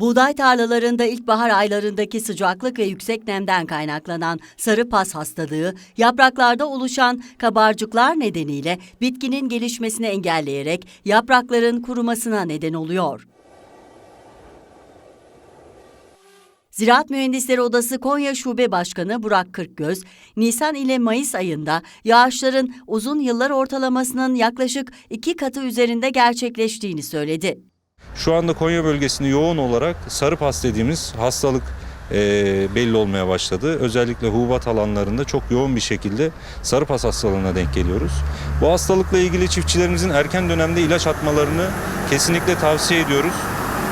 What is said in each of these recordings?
Buğday tarlalarında ilkbahar aylarındaki sıcaklık ve yüksek nemden kaynaklanan sarı pas hastalığı, yapraklarda oluşan kabarcıklar nedeniyle bitkinin gelişmesini engelleyerek yaprakların kurumasına neden oluyor. Ziraat Mühendisleri Odası Konya Şube Başkanı Burak Kırkgöz, Nisan ile Mayıs ayında yağışların uzun yıllar ortalamasının yaklaşık iki katı üzerinde gerçekleştiğini söyledi. Şu anda Konya bölgesinde yoğun olarak sarı pas dediğimiz hastalık e, belli olmaya başladı. Özellikle hububat alanlarında çok yoğun bir şekilde sarı pas hastalığına denk geliyoruz. Bu hastalıkla ilgili çiftçilerimizin erken dönemde ilaç atmalarını kesinlikle tavsiye ediyoruz.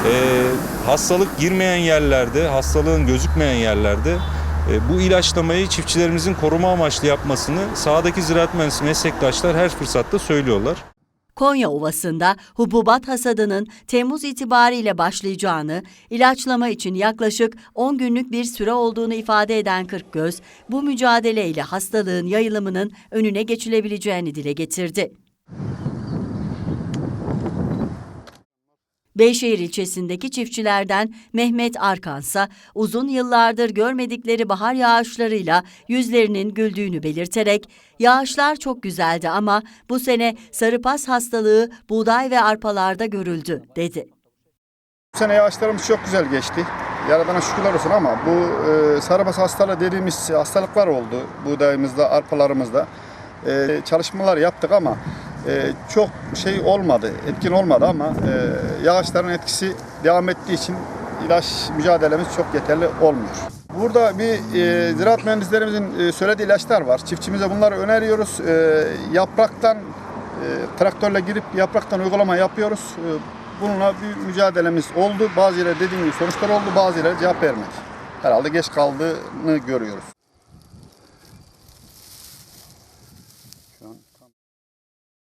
E, hastalık girmeyen yerlerde, hastalığın gözükmeyen yerlerde e, bu ilaçlamayı çiftçilerimizin koruma amaçlı yapmasını sahadaki ziraat mühendisi meslektaşlar her fırsatta söylüyorlar. Konya Ovası'nda hububat hasadının Temmuz itibariyle başlayacağını, ilaçlama için yaklaşık 10 günlük bir süre olduğunu ifade eden Kırkgöz, bu mücadeleyle hastalığın yayılımının önüne geçilebileceğini dile getirdi. Beyşehir ilçesindeki çiftçilerden Mehmet Arkansa uzun yıllardır görmedikleri bahar yağışlarıyla yüzlerinin güldüğünü belirterek yağışlar çok güzeldi ama bu sene sarıpas hastalığı buğday ve arpalarda görüldü dedi. Bu sene yağışlarımız çok güzel geçti. Yaradana şükürler olsun ama bu e, sarıbas hastalığı dediğimiz hastalıklar oldu buğdayımızda, arpalarımızda. E, çalışmalar yaptık ama e, çok şey olmadı, etkin olmadı ama e, yağışların etkisi devam ettiği için ilaç mücadelemiz çok yeterli olmuyor. Burada bir e, ziraat mühendislerimizin e, söylediği ilaçlar var. Çiftçimize bunları öneriyoruz. E, yapraktan e, traktörle girip yapraktan uygulama yapıyoruz. E, bununla bir mücadelemiz oldu. Bazı yerler dediğim gibi sonuçlar oldu, bazı yerler cevap vermedi. Herhalde geç kaldığını görüyoruz.